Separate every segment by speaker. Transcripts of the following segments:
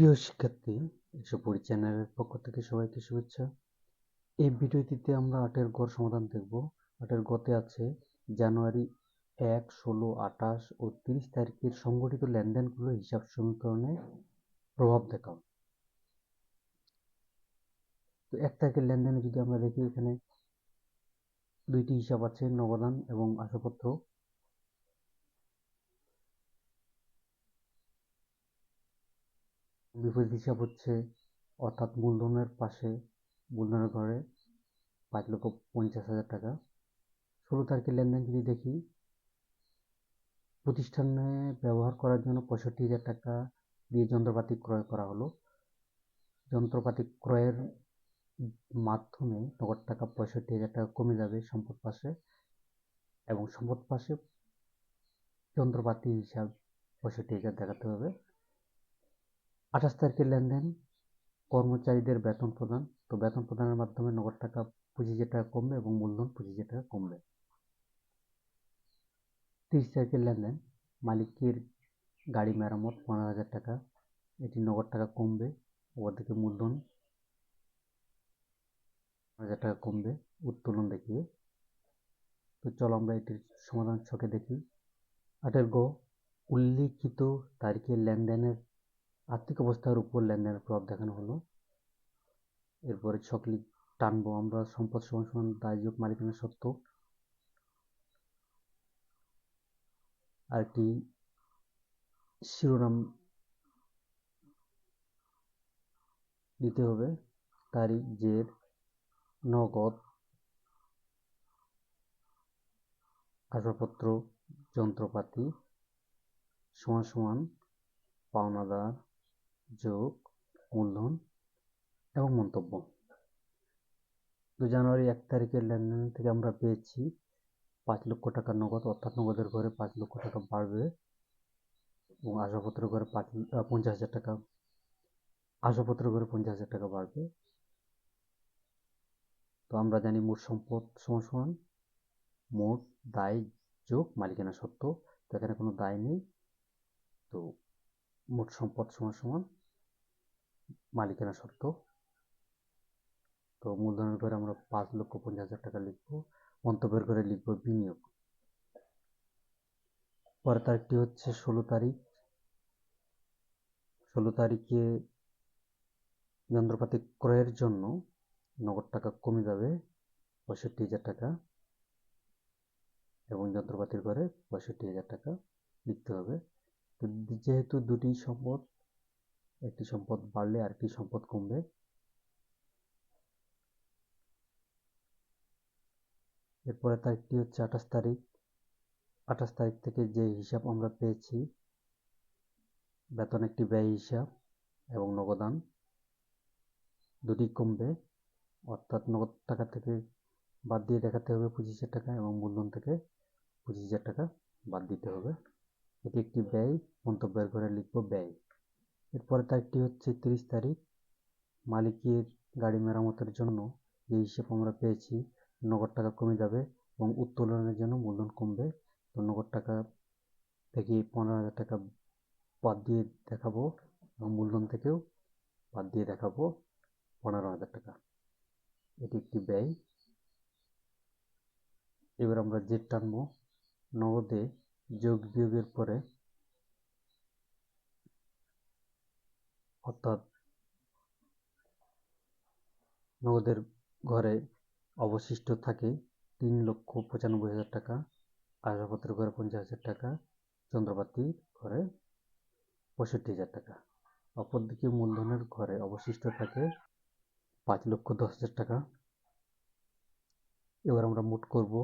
Speaker 1: প্রিয় শিক্ষার্থী কুড়ি চ্যানেলের পক্ষ থেকে সবাইকে শুভেচ্ছা। এই ভিডিওটিতে আমরা আটের গড় সমাধান দেখব। আটের গতে আছে জানুয়ারি এক, ষোলো, আঠাশ ও তিরিশ তারিখের সংগঠিত লেনদেনগুলো হিসাব সমীকরণে প্রভাব দেখাও। তো এক তারিখের লেনদেনে যদি আমরা দেখি এখানে দুইটি হিসাব আছে নবদান এবং আসপত্র বিপরীত হিসাব হচ্ছে, অর্থাৎ মূলধনের পাশে মূলধনের ঘরে পাঁচ লক্ষ পঞ্চাশ হাজার টাকা। ষোলো তারিখের লেনদেন যদি দেখি, প্রতিষ্ঠানে ব্যবহার করার জন্য পঁয়ষট্টি হাজার টাকা দিয়ে যন্ত্রপাতি ক্রয় করা হলো। যন্ত্রপাতি ক্রয়ের মাধ্যমে নগদ টাকা পঁয়ষট্টি হাজার টাকা কমে যাবে সম্পদ পাশে এবং সম্পদ পাশে যন্ত্রপাতি হিসাব পঁয়ষট্টি হাজার দেখাতে হবে। আঠাশ তারিখের লেনদেন, কর্মচারীদের বেতন প্রদান। তো বেতন প্রদানের মাধ্যমে নগদ টাকা হাজার টাকা কমবে এবং মূলধন হাজার টাকা কমবে। তিরিশ তারিখের লেনদেন, মালিকের গাড়ি মেরামত পনেরো হাজার টাকা, এটি নগদ টাকা কমবে ওদিকে মূলধন হাজার টাকা কমবে, উত্তোলন দেখিয়ে। তো চলো আমরা এটির সমাধান ছকে দেখি। আটের গ, উল্লিখিত তারিখের লেনদেনের আর্থিক অবস্থার উপর লেনদেনের প্রভাব দেখানো হলো। এরপরে ছকলি টানবো, আমরা সম্পদ সমান সমান দায়যোগ মালিকানা সত্ত্ব। আরেকটি শিরোনাম দিতে হবে, তারিখ জের নগদ, আসবাবপত্র, যন্ত্রপাতি, সমান সমান, পাওনাদার যোগ, মূলধন এবং মন্তব্য। দু জানুয়ারি এক তারিখের লেনদেন থেকে আমরা পেয়েছি পাঁচ লক্ষ টাকা নগদ, অর্থাৎ নগদের ঘরে পাঁচ লক্ষ টাকা বাড়বে এবং আসবাবপত্রের ঘরে পাঁচ পঞ্চাশ হাজার টাকা, আসবাবপত্রের ঘরে পঞ্চাশ হাজার টাকা বাড়বে। তো আমরা জানি মোট সম্পদ সমান সমান, মোট দায় যোগ মালিকানা সত্ত্ব তো এখানে কোনো দায় নেই। তো মোট সম্পদ সমান সমান মালিকানা সত্ত্ব তো মূলধনের ঘরে আমরা পাঁচ লক্ষ পঞ্চাশ হাজার টাকা লিখব। মন্তব্যের ঘরে লিখব বিনিয়োগ। পরের তারিখটি হচ্ছে ষোলো তারিখ। ষোলো তারিখে যন্ত্রপাতি ক্রয়ের জন্য নগদ টাকা কমে যাবে, পঁয়ষট্টি হাজার টাকা। এবং যন্ত্রপাতির ঘরে পঁয়ষট্টি হাজার টাকা লিখতে হবে। তো যেহেতু দুটি সম্পদ একটি সম্পদ বাড়লে আরেকটি সম্পদ কমবে। এরপরে তারিখটি হচ্ছে আঠাশ তারিখ। আঠাশ তারিখ থেকে যে হিসাব আমরা পেয়েছি, বেতন একটি ব্যয় হিসাব এবং নগদান, দুটি কমবে। অর্থাৎ নগদ টাকা থেকে বাদ দিয়ে দেখাতে হবে পঁচিশ হাজার টাকা এবং মূলধন থেকে পঁচিশ হাজার টাকা বাদ দিতে হবে। এটি একটি ব্যয়, মন্তব্যের ঘরে লিখব ব্যয়। এরপরে তারিখটি হচ্ছে তিরিশ তারিখ। মালিকের গাড়ি মেরামতের জন্য যে হিসেব আমরা পেয়েছি, নগদ টাকা কমে যাবে এবং উত্তোলনের জন্য মূলধন কমবে। তো নগদ টাকা থেকে পনেরো হাজার টাকা বাদ দিয়ে দেখাবো এবং মূলধন থেকেও বাদ দিয়ে দেখাবো পনেরো হাজার টাকা। এটি একটি ব্যয়। এবার আমরা জেট টানবো। নগদে যোগ বিয়োগের পরে অর্থাৎ নগদের ঘরে অবশিষ্ট থাকে তিন লক্ষ পঁচানব্বই হাজার টাকা, আসবাবপত্রের ঘরে পঞ্চাশ হাজার টাকা যন্ত্রপাতি ঘরে পঁয়ষট্টি হাজার টাকা। অপরদিকে মূলধনের ঘরে অবশিষ্ট থাকে পাঁচ লক্ষ দশ হাজার টাকা। এবার আমরা মোট করব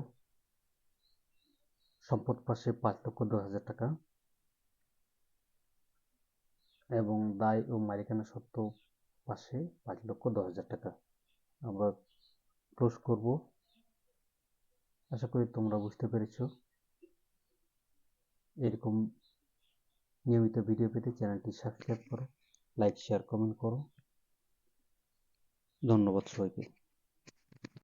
Speaker 1: সম্পদ পাশে পাঁচ লক্ষ দশ হাজার টাকা। এবং দায় ও মালিকানা সত্ত্ব পাশে পাঁচ লক্ষ দশ হাজার টাকা। আমরা ক্লোজ করব। আশা করি তোমরা বুঝতে পেরেছ। এরকম নিয়মিত ভিডিও পেতে চ্যানেলটি সাবস্ক্রাইব করো, লাইক, শেয়ার, কমেন্ট করো। ধন্যবাদ সবাইকে।